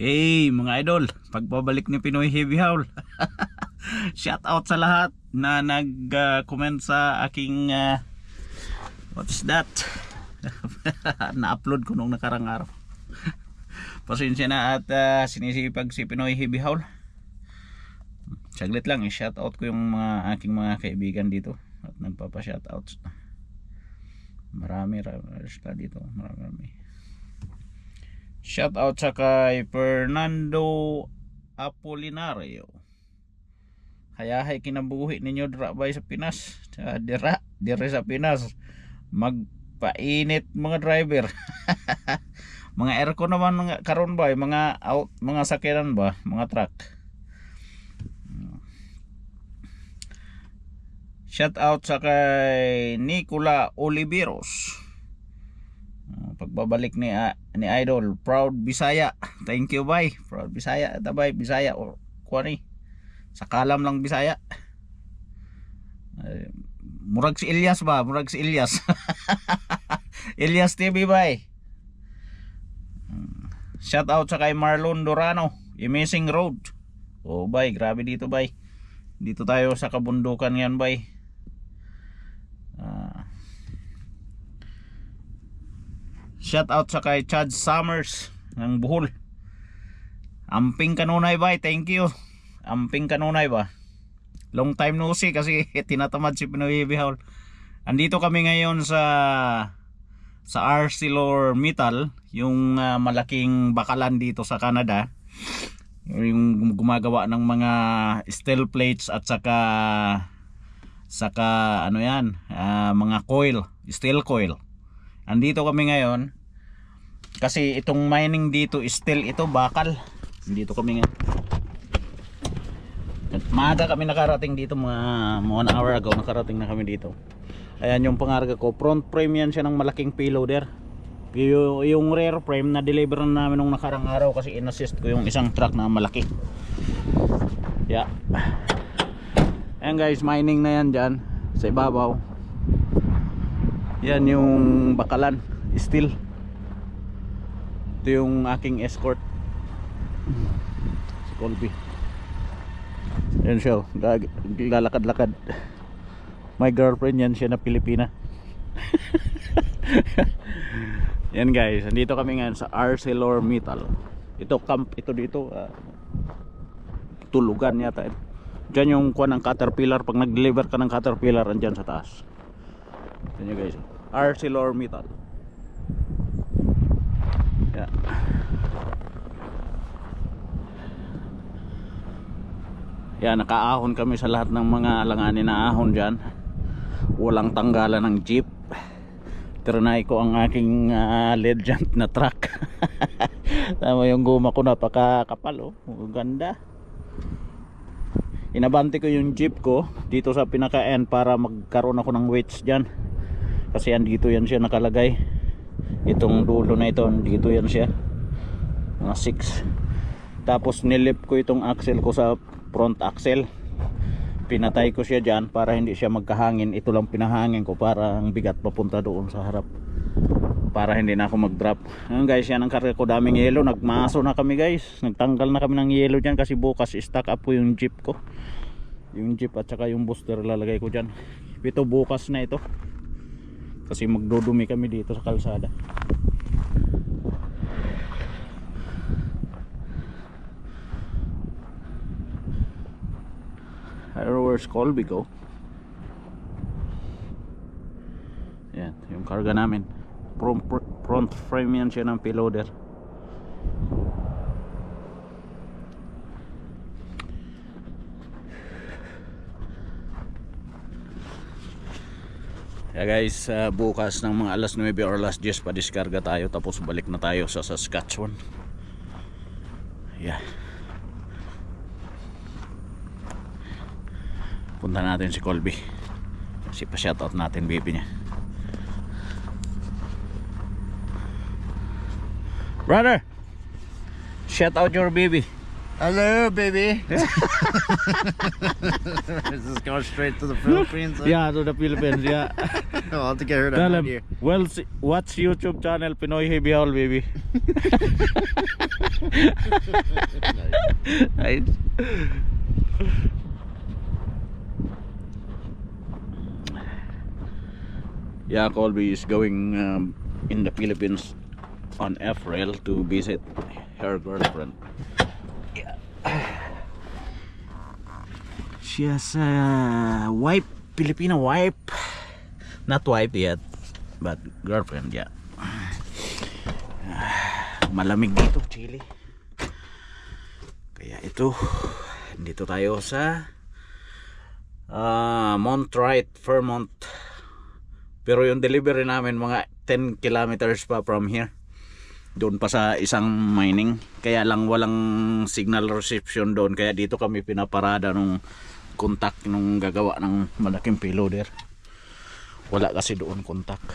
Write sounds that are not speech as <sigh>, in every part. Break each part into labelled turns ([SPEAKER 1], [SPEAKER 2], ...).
[SPEAKER 1] Hey mga idol, pagpabalik ni Pinoy Heavy Howl. <laughs> Shout out sa lahat na nag-comment sa aking uh, what is that? <laughs> Na-upload ko nung nakarang araw. <laughs> Pasensya na at uh, sinisipag si Pinoy Heavy Howl. Saglit lang, i-shout out ko yung mga aking mga kaibigan dito at nagpapa-shout outs. Marami, marami dito. Marami, marami. Shout out sa kay Fernando Apolinario. Hayahay kinabuhi ninyo dira bay sa Pinas. Sa dira, dira sa Pinas. Magpainit mga driver. <laughs> mga aircon naman mga karon ba mga out mga sakyanan ba mga truck. Shout out sa kay Nicola Oliveros. Pagbabalik ni ni Idol, proud Bisaya. Thank you bye. Proud Bisaya. Ata bye Bisaya o kuani. Sa kalam lang Bisaya. Ay, murag si Elias ba? Murag si Elias. <laughs> Elias TV bye. Shout out sa kay Marlon Dorano, Amazing Road. Oh bye, grabe dito bye. Dito tayo sa kabundukan yan bye. Ah. Shout out sa kay Chad Summers ng Bohol. Amping kanunay ba? Thank you. Amping kanunay ba? Long time no see kasi <laughs> tinatamad si Pinoy Howl. Andito kami ngayon sa sa ArcelorMittal, yung ah, malaking bakalan dito sa Canada. Yung gumagawa ng mga steel plates at saka saka ano yan, ah, mga coil, steel coil. Andito kami ngayon kasi itong mining dito steel ito bakal. Dito kami ngayon. At kami nakarating dito mga, mga one hour ago nakarating na kami dito. Ayan yung pangarga ko. Front frame yan siya ng malaking payloader. Yung, yung rear frame na deliver na namin nung nakarang araw kasi inassist ko yung isang truck na malaki. Yeah. Ayan guys, mining na yan dyan sa ibabaw. Yan yung bakalan, steel. Ito yung aking escort. Si Colby. Yan siya, oh. lalakad-lakad. My girlfriend yan siya na Pilipina. <laughs> yan guys, andito kami ngayon sa ArcelorMittal. Ito camp, ito dito. ah, tulugan yata. Diyan yung kuha ng caterpillar. Pag nag-deliver ka ng caterpillar, andyan sa taas. Yan nyo guys. ArcelorMittal. Yeah. Yan, nakaahon kami sa lahat ng mga alanganin na ahon dyan. Walang tanggalan ng jeep. Trinay ko ang aking ah, legend na truck. <laughs> Tama yung guma ko napakakapal oh. Ganda. Inabante ko yung jeep ko dito sa pinaka end para magkaroon ako ng weights dyan. Kasi andito yan siya nakalagay. Itong dulo na ito, dito yan siya. Mga 6. Tapos nilip ko itong axle ko sa front axle. Pinatay ko siya dyan para hindi siya magkahangin. Ito lang pinahangin ko para ang bigat papunta doon sa harap. Para hindi na ako mag-drop. Ngayon guys, yan ang karga ko. Daming yelo. Nagmaso na kami guys. Nagtanggal na kami ng yelo dyan kasi bukas stock up po yung jeep ko. Yung jeep at saka yung booster lalagay ko dyan. Ito bukas na ito. Kasi magdudumi kami dito sa kalsada. I don't know where's Colby go. Yan, yung karga namin. Front, front frame yan siya ng payloader. Yeah guys, uh, bukas ng mga alas 9 or alas 10 pa diskarga tayo tapos balik na tayo sa Saskatchewan. Yeah. Punta natin si Colby. Kasi pa shoutout natin baby niya. Brother, shout out your baby.
[SPEAKER 2] Hello, baby. <laughs> Is this going straight to the Philippines?
[SPEAKER 1] Yeah, to the Philippines, yeah. <laughs>
[SPEAKER 2] I'll have to get her to
[SPEAKER 1] Tell him,
[SPEAKER 2] you.
[SPEAKER 1] well, si- watch YouTube channel Pinoy Haul, baby. <laughs> Nice. Yeah, Colby is going um, in the Philippines on April to visit her girlfriend. She has a wife, Filipino wife. Not wife yet, but girlfriend, yeah. Malamig dito, Chile. Kaya ito, dito tayo sa ah Montrite, Vermont. Pero yung delivery namin mga 10 kilometers pa from here. Doon pa sa isang mining. Kaya lang walang signal reception doon. Kaya dito kami pinaparada nung contact nung gagawa ng malaking payloader. Wala kasi doon contact.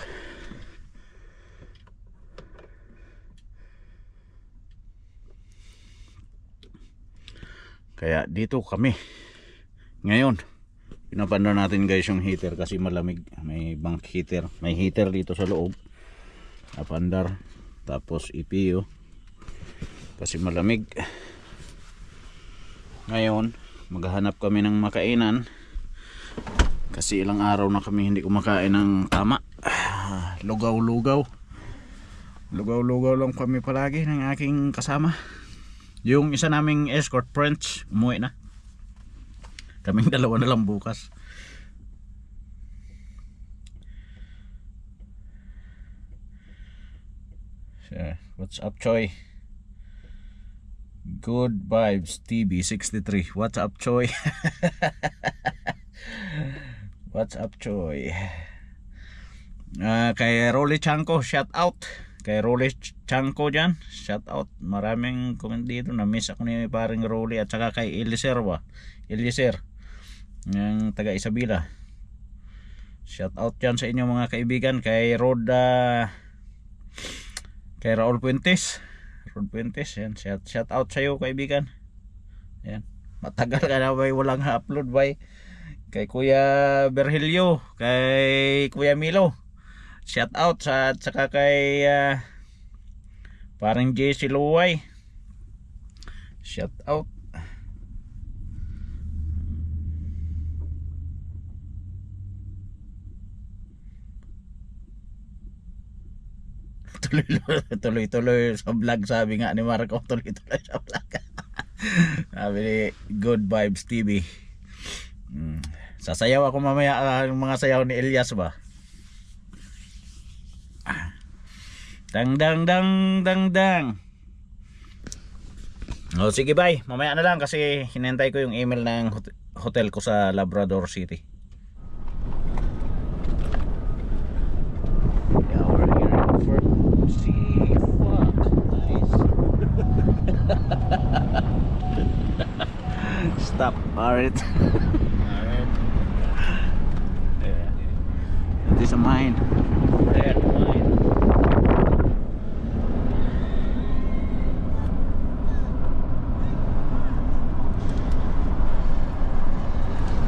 [SPEAKER 1] Kaya dito kami. Ngayon, pinapanda natin guys yung heater kasi malamig. May bank heater. May heater dito sa loob. Napandar. Tapos EPU. Kasi malamig. Ngayon, maghahanap kami ng makainan. Kasi ilang araw na kami hindi kumakain ng tama. Ah, <sighs> Lugaw-lugaw. Lugaw-lugaw lang kami palagi ng aking kasama. Yung isa naming escort French, umuwi na. Kaming dalawa na lang bukas. So, what's up, Choi? Good vibes, TB63. What's up, Choi? <laughs> what's up, Choi? Ah, kay Rolly Chanko, shout out. Kay Rolly Ch- Chanko dyan, shout out. Maraming comment dito. Na-miss ako ni paring Rolly at saka kay Eliezer ba? Eliezer. Yung taga Isabela. Shout out dyan sa inyo mga kaibigan. Kay Roda kay Raul Puentes. Raul Puentes, yan. Shout, shout out sa iyo kaibigan. Yan. Matagal ka na ba walang upload ba? Kay Kuya Berhelio, kay Kuya Milo. Shout out sa at saka kay ah, parang JC Luway. Shout out. Tuloy tuloy tuloy sa vlog sabi nga ni Marco <laughs> tuloy tuloy sa vlog <laughs> sabi ni Good Vibes TV Hmm. sasayaw ako mamaya ah, yung mga sayaw ni Elias ba Ah. dang dang dang dang dang Oh, sige bye. Mamaya na lang kasi hinintay ko yung email ng hot- hotel ko sa Labrador City. Alright.
[SPEAKER 2] Alright.
[SPEAKER 1] yeah. It is a mine. Red mine.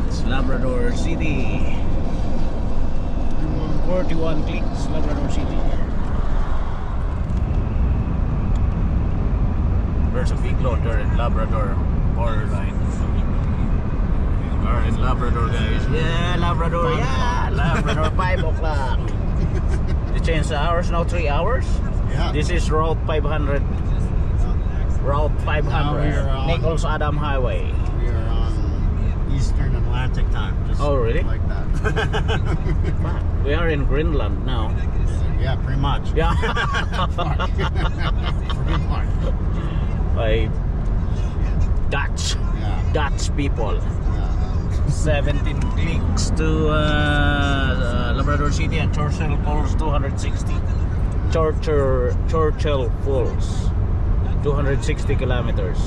[SPEAKER 1] It's Labrador City. 41 clicks, Labrador City. There's a big loader in Labrador borderline. Labrador, guys. Yeah, Labrador. Yeah, Labrador. <laughs> 5 o'clock. They changed the hours now, 3 hours.
[SPEAKER 2] Yeah.
[SPEAKER 1] This is Route 500. Route 500.
[SPEAKER 2] Now we are on-
[SPEAKER 1] Nichols Adam Highway.
[SPEAKER 2] We are on Eastern Atlantic time. Just
[SPEAKER 1] Oh, really?
[SPEAKER 2] Like that. <laughs>
[SPEAKER 1] We are in Greenland now.
[SPEAKER 2] yeah, pretty much.
[SPEAKER 1] Yeah. <laughs>
[SPEAKER 2] pretty much.
[SPEAKER 1] By Dutch.
[SPEAKER 2] Yeah.
[SPEAKER 1] Dutch people.
[SPEAKER 2] Yeah.
[SPEAKER 1] 17 clicks to uh, uh, Labrador City and Churchill Falls 260. Churchill, Churchill Falls 260 kilometers.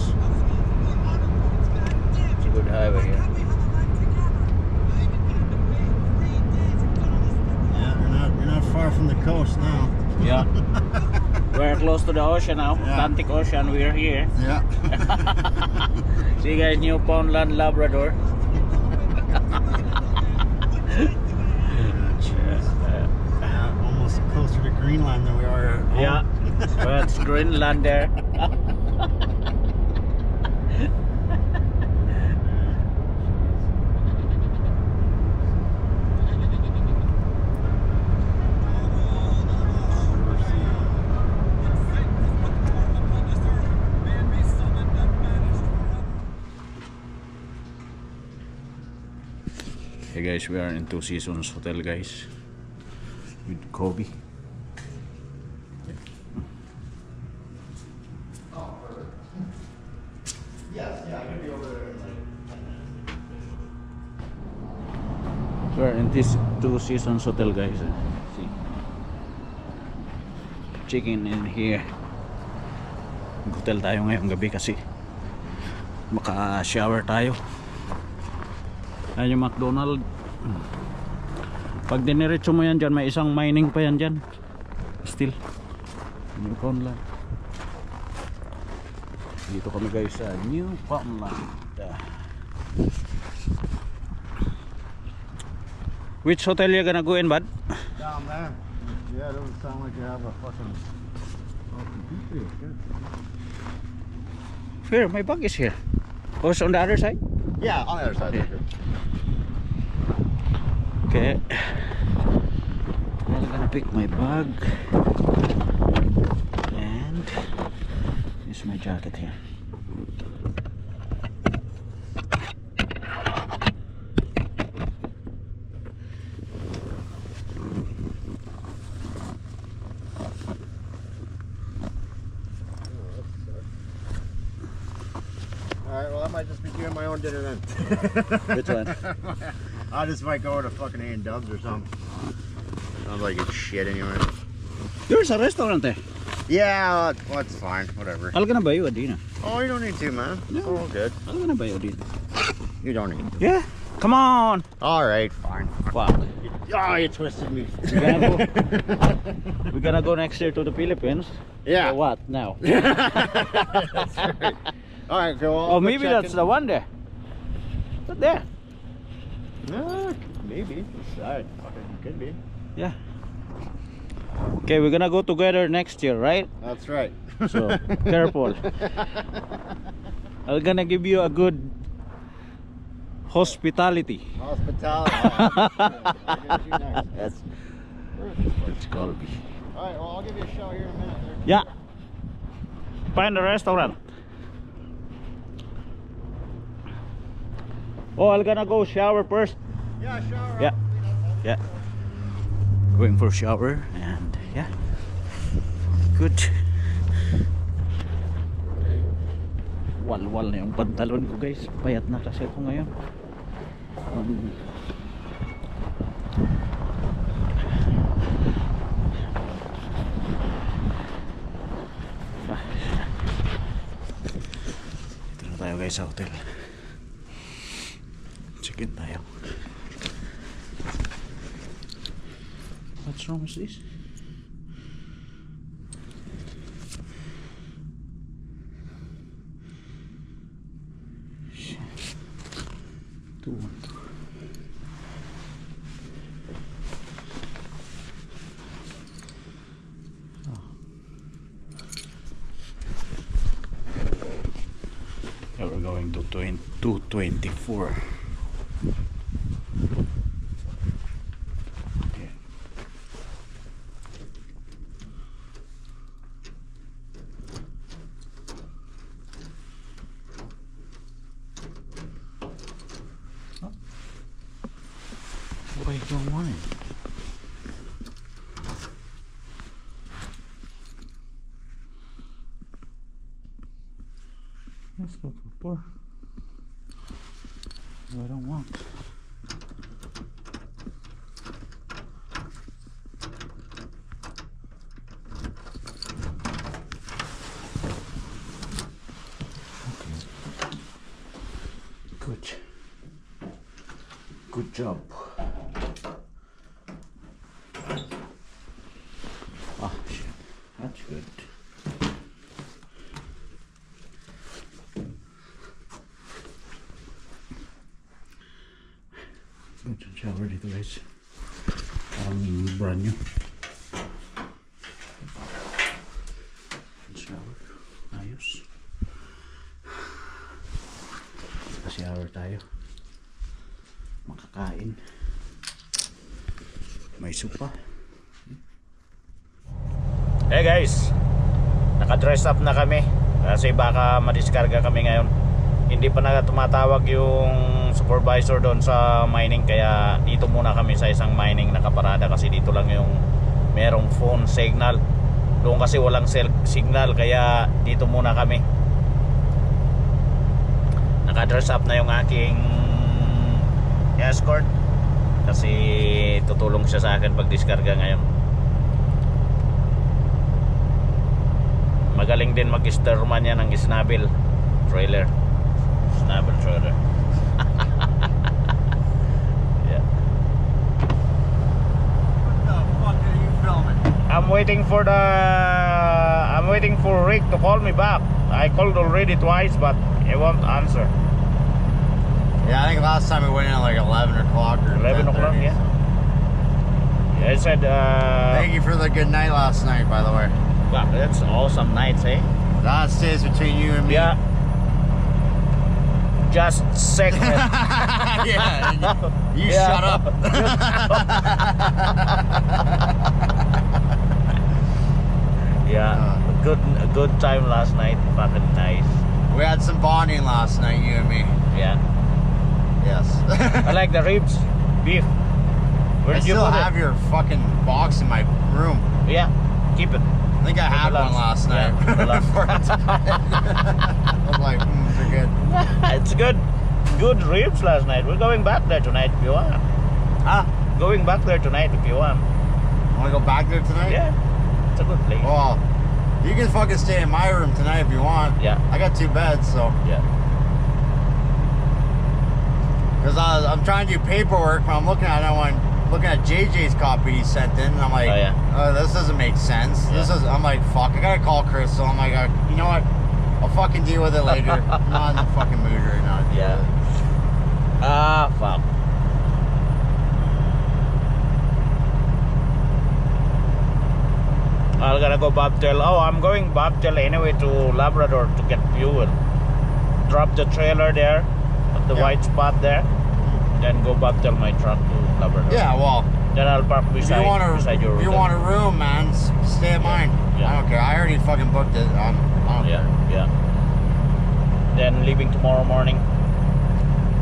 [SPEAKER 1] It's a good highway here.
[SPEAKER 2] Yeah, you're not you're not far from the coast now.
[SPEAKER 1] Yeah. <laughs> We're close to the ocean now.
[SPEAKER 2] Yeah.
[SPEAKER 1] Atlantic Ocean. We're here.
[SPEAKER 2] Yeah. <laughs>
[SPEAKER 1] See you guys, Newfoundland, Labrador.
[SPEAKER 2] Yeah. Almost closer to Greenland than we are. at home.
[SPEAKER 1] Yeah, that's Greenland there. <laughs> guys, we are in Two Seasons Hotel guys with Kobe.
[SPEAKER 2] Over there. in like 10 minutes.
[SPEAKER 1] We're in this Two Seasons Hotel guys. eh. See. Chicken in here. Hotel tayo ngayong gabi kasi maka-shower tayo. Ayan yung McDonald. Pag diniretso mo yan dyan, may isang mining pa yan dyan. Still. Newfoundland. Dito kami guys sa Newfoundland. Ah. Which hotel you gonna go in, bud?
[SPEAKER 2] Down there. Yeah, doesn't sound like you have a fucking.
[SPEAKER 1] Here, my bag is here. Oh, it's on the other side?
[SPEAKER 2] Yeah, on the other side.
[SPEAKER 1] Yeah. Okay. I'm gonna pick my bag. And this is my jacket here.
[SPEAKER 2] All right, well, I might just be doing my own dinner then.
[SPEAKER 1] Which one? <laughs>
[SPEAKER 2] I just might go to fucking A and Dubs or something. Sounds like it's shit anyway.
[SPEAKER 1] There's a restaurant there.
[SPEAKER 2] Yeah, uh, well, that's fine. Whatever.
[SPEAKER 1] I'm gonna buy you a dinner.
[SPEAKER 2] Oh, you don't need to, man.
[SPEAKER 1] No.
[SPEAKER 2] All good.
[SPEAKER 1] I'm gonna buy you a dinner.
[SPEAKER 2] You don't need to.
[SPEAKER 1] Yeah? Come on!
[SPEAKER 2] All right, fine.
[SPEAKER 1] Wow.
[SPEAKER 2] Oh, you twisted me.
[SPEAKER 1] We're gonna go, <laughs> we're gonna go next year to the Philippines.
[SPEAKER 2] yeah.
[SPEAKER 1] So what now? <laughs>
[SPEAKER 2] that's right. All right, go I'll
[SPEAKER 1] Oh, maybe that's
[SPEAKER 2] in.
[SPEAKER 1] the one there. But there.
[SPEAKER 2] Uh, maybe. Sorry. Fucking could be.
[SPEAKER 1] Yeah. Okay, we're gonna go together next year, right?
[SPEAKER 2] That's right.
[SPEAKER 1] So, careful. I'm gonna give you a good hospitality.
[SPEAKER 2] Hospitality. I'll give you nice.
[SPEAKER 1] That's it's Colby.
[SPEAKER 2] All right, well, I'll give you a show here in a minute. There.
[SPEAKER 1] Yeah. Find the restaurant. Oh, I'm gonna go shower first.
[SPEAKER 2] Yeah, shower.
[SPEAKER 1] Yeah. Yeah. Going for shower and yeah. Good. Walwal na yung pantalon ko guys. Payat na kasi ako ngayon. Um, ah. Dito na tayo guys sa hotel. Check-in tayo. What's wrong with this? Shit. Two one two. Oh. Yeah, we're going to 20, 224. Okay. Why you don't want it? Let's go to four. I don't want. Okay. Good. Good job. Ah, shit. That's good. Ito yung shower dito guys. Parang brand new. Shower. Ayos. Shower tayo. Makakain. May supa. Hey guys! Naka-dress up na kami. Kasi baka madiskarga kami ngayon. Hindi pa na tumatawag yung supervisor doon sa mining. Kaya dito muna kami sa isang mining nakaparada. Kasi dito lang yung merong phone signal. Doon kasi walang cell signal. Kaya dito muna kami. Naka-dress up na yung aking escort. Kasi tutulong siya sa akin pag diskarga ngayon. Magaling din mag-stirman yan ng snabil trailer. Snabil trailer. I'm waiting for the I'm waiting for Rick to call me back. I called already twice but he won't answer.
[SPEAKER 2] Yeah, I think last time we went in at like 11 o'clock or
[SPEAKER 1] 11 o'clock, yeah.
[SPEAKER 2] so.
[SPEAKER 1] I said uh
[SPEAKER 2] Thank you for the good night last night, by the way.
[SPEAKER 1] wow, that's awesome nights, eh?
[SPEAKER 2] That stays between you and me.
[SPEAKER 1] Yeah. Just second. <laughs>
[SPEAKER 2] yeah. You <laughs>
[SPEAKER 1] Yeah.
[SPEAKER 2] shut up. <laughs>
[SPEAKER 1] yeah. a Good a good time last night. Fucking nice.
[SPEAKER 2] we had some bonding last night, you and me.
[SPEAKER 1] Yeah.
[SPEAKER 2] Yes. <laughs>
[SPEAKER 1] I like the ribs. Beef. Where
[SPEAKER 2] I
[SPEAKER 1] did you
[SPEAKER 2] still
[SPEAKER 1] put
[SPEAKER 2] have your fucking box in my room.
[SPEAKER 1] Yeah. Keep it.
[SPEAKER 2] I think I
[SPEAKER 1] For
[SPEAKER 2] had one last night.
[SPEAKER 1] Yeah, for the lunch.
[SPEAKER 2] Before I went to bed. I was like, mm, they're good. <laughs>
[SPEAKER 1] it's good. Good ribs last night. We're going back there tonight if you want.
[SPEAKER 2] Huh?
[SPEAKER 1] Going back there tonight if you want.
[SPEAKER 2] Want to go back there tonight?
[SPEAKER 1] Yeah. A good place.
[SPEAKER 2] Well, you can fucking stay in my room tonight if you want.
[SPEAKER 1] Yeah.
[SPEAKER 2] I got two beds, so.
[SPEAKER 1] Yeah.
[SPEAKER 2] Because I'm trying to do paperwork, but I'm looking at it, I'm looking at JJ's copy he sent in, and I'm like,
[SPEAKER 1] Oh, yeah.
[SPEAKER 2] oh, this doesn't make sense. This is, I'm like, fuck, I gotta call Crystal. I'm like, uh, you know what? I'll fucking deal with it later. <laughs> I'm not in the fucking mood right now.
[SPEAKER 1] Yeah. Ah, fuck. I'm gonna go bobtail. Oh, I'm going bobtail anyway to Labrador to get fuel. Drop the trailer there at the
[SPEAKER 2] Yeah.
[SPEAKER 1] white spot there. Then go bobtail my truck to Labrador.
[SPEAKER 2] Yeah, well,
[SPEAKER 1] Then I'll park
[SPEAKER 2] if
[SPEAKER 1] beside,
[SPEAKER 2] you want to,
[SPEAKER 1] beside your
[SPEAKER 2] if you want a room, man, stay at mine.
[SPEAKER 1] Yeah.
[SPEAKER 2] I don't care. I already fucking booked it. Um, I don't
[SPEAKER 1] Yeah,
[SPEAKER 2] care.
[SPEAKER 1] yeah. Then leaving tomorrow morning.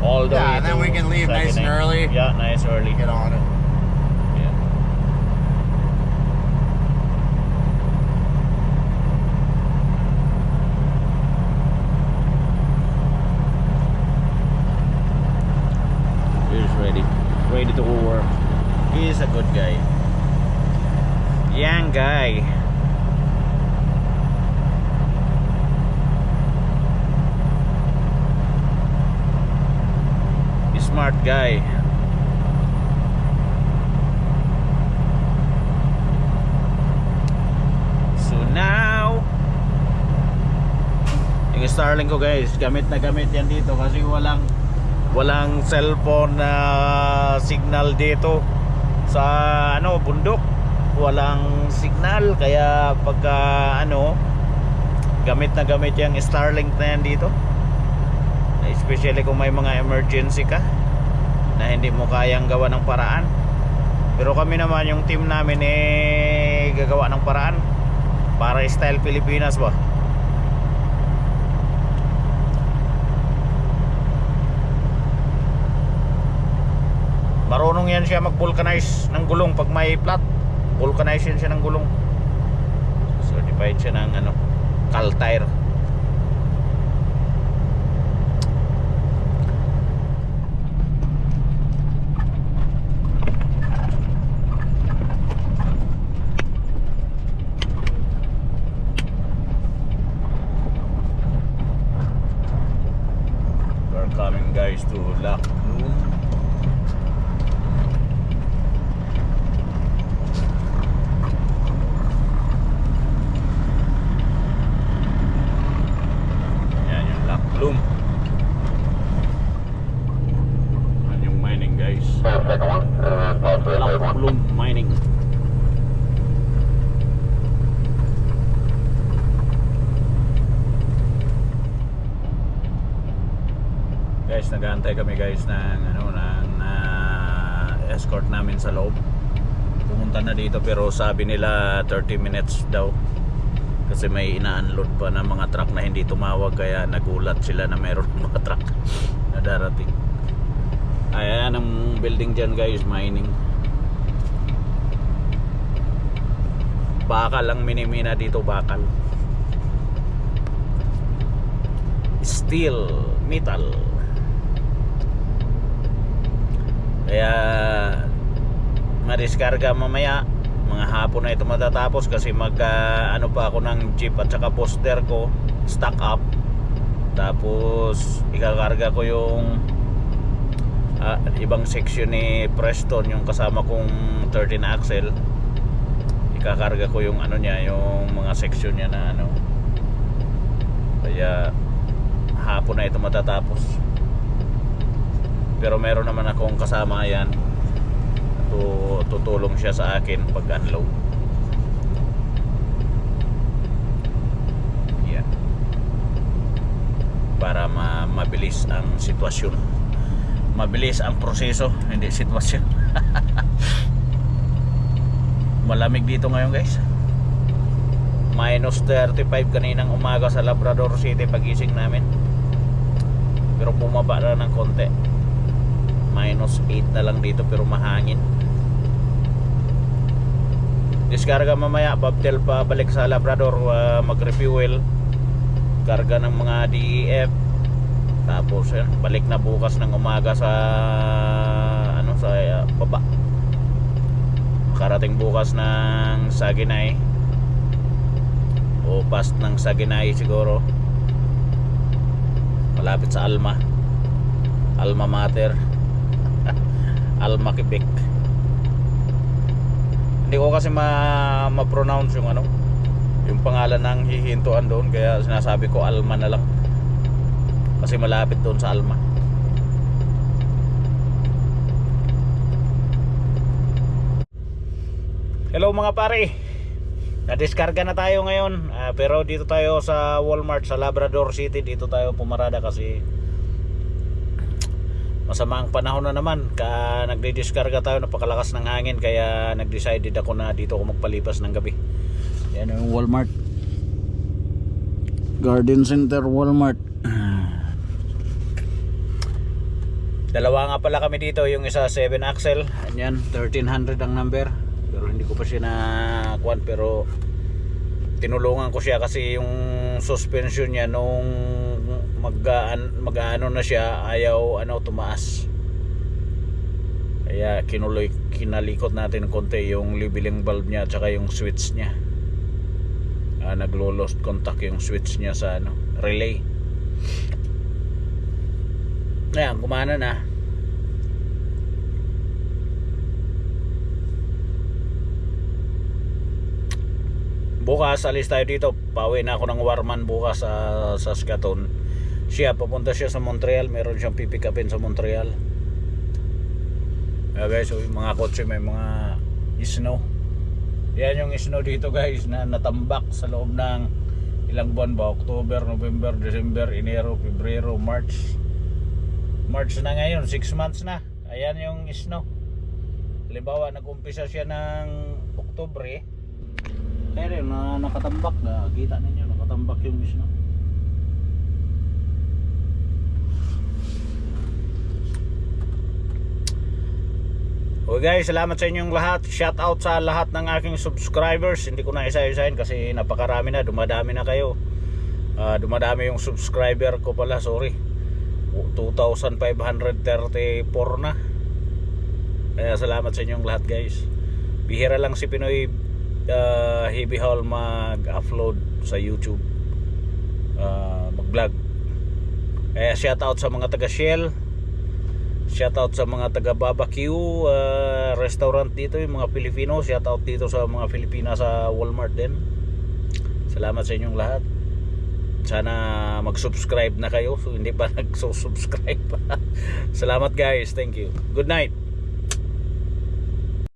[SPEAKER 1] All the
[SPEAKER 2] Yeah, and then we can leave nice and early.
[SPEAKER 1] Yeah, nice early.
[SPEAKER 2] Get on it.
[SPEAKER 1] Ko guys, gamit na gamit yan dito kasi walang walang cellphone na signal dito sa ano bundok. Walang signal kaya pagka ano gamit na gamit yung Starlink na yan dito. Especially kung may mga emergency ka na hindi mo kayang gawa ng paraan. Pero kami naman yung team namin eh gagawa ng paraan para style Pilipinas ba. Marunong yan siya mag-vulcanize ng gulong pag may flat. Vulcanize yan siya ng gulong. Certified siya ng ano, Cal tire. Coming guys to Lac Moon. Yan yung Lac Bloom. Yan yung mining guys. guys, nag-aantay kami guys ng ano ng ah, escort namin sa loob. Pumunta na dito pero sabi nila 30 minutes daw. Kasi may ina-unload pa ng mga truck na hindi tumawag kaya nagulat sila na meron mga truck <laughs> na darating. Ayan ang building dyan guys, mining. Bakal ang minimina dito, bakal. Steel, metal. Kaya madiskarga mamaya mga hapon na ito matatapos kasi mag ah, ano pa ako ng jeep at saka poster ko stock up. Tapos ikakarga ko yung ah, ibang section ni Preston yung kasama kong 13 axle ikakarga ko yung ano niya yung mga section niya na ano. Kaya hapon na ito matatapos. Pero meron naman akong kasama yan tu- tutulong siya sa akin pag unload yan para ma mabilis ang sitwasyon. Mabilis ang proseso hindi sitwasyon. <laughs> Malamig dito ngayon guys. Minus 35 kaninang umaga sa Labrador City pagising namin. Pero bumaba na ng konti. Minus 8 na lang dito pero mahangin diskarga mamaya babtel pa balik sa Labrador uh, mag refuel karga ng mga DEF tapos yan, balik na bukas ng umaga sa ano sa uh, baba. Karating bukas ng Saginay. O past ng Saginay siguro. Malapit sa Alma. Alma Mater. <laughs> Alma Quebec hindi ko kasi ma ma-pronounce yung ano yung pangalan ng hihintuan doon kaya sinasabi ko Alma na lang. Kasi malapit doon sa Alma. Hello mga pare. Nadiskarga na tayo ngayon. Ah, Pero dito tayo sa Walmart sa Labrador City. Dito tayo pumarada kasi Masama ang panahon na naman ka nagdi-diskarga tayo napakalakas ng hangin kaya nag-decided ako na dito ako magpalipas ng gabi. Yan yung Walmart. Garden Center Walmart. Dalawa nga pala kami dito, yung isa 7 axle, yan 1300 ang number. Pero hindi ko pa siya na kuan pero tinulungan ko siya kasi yung suspension niya nung mag mag-ano na siya ayaw ano tumaas kaya kinuloy kinalikot natin ng konti yung leveling bulb niya at saka yung switch niya. Ah, naglo lost contact yung switch niya sa ano relay. Ayan kumana na. Bukas alis tayo dito. Pauwi na ako ng Warman bukas sa Saskatoon siya papunta siya sa Montreal. Meron siyang pipick upin sa Montreal. Uh, guys so yung mga kotse may mga snow. Yan yung snow dito guys na natambak sa loob ng ilang buwan ba? October, November, December, Enero, Pebrero, March. March na ngayon 6 months na. Ayan yung snow. Halimbawa nag-umpisa siya ng Oktobre kaya rin na nakatambak na kita ninyo nakatambak yung snow Okay guys, salamat sa inyong lahat. Shout out sa lahat ng aking subscribers. Hindi ko na isa-isahin kasi napakarami na, dumadami na kayo. Ah, dumadami yung subscriber ko pala, sorry. 2,534 na. Kaya salamat sa inyong lahat guys. Bihira lang si Pinoy uh, Heavy Haul mag-upload sa YouTube. Ah, mag-vlog. Kaya shout out sa mga taga Shell. Shoutout sa mga taga barbecue uh, restaurant dito, yung mga Pilipino. Shoutout dito sa mga Pilipina sa Walmart din. Salamat sa inyong lahat. Sana mag-subscribe na kayo. So, hindi pa <laughs> nag-subscribe. <laughs> Salamat guys. Thank you. Good night.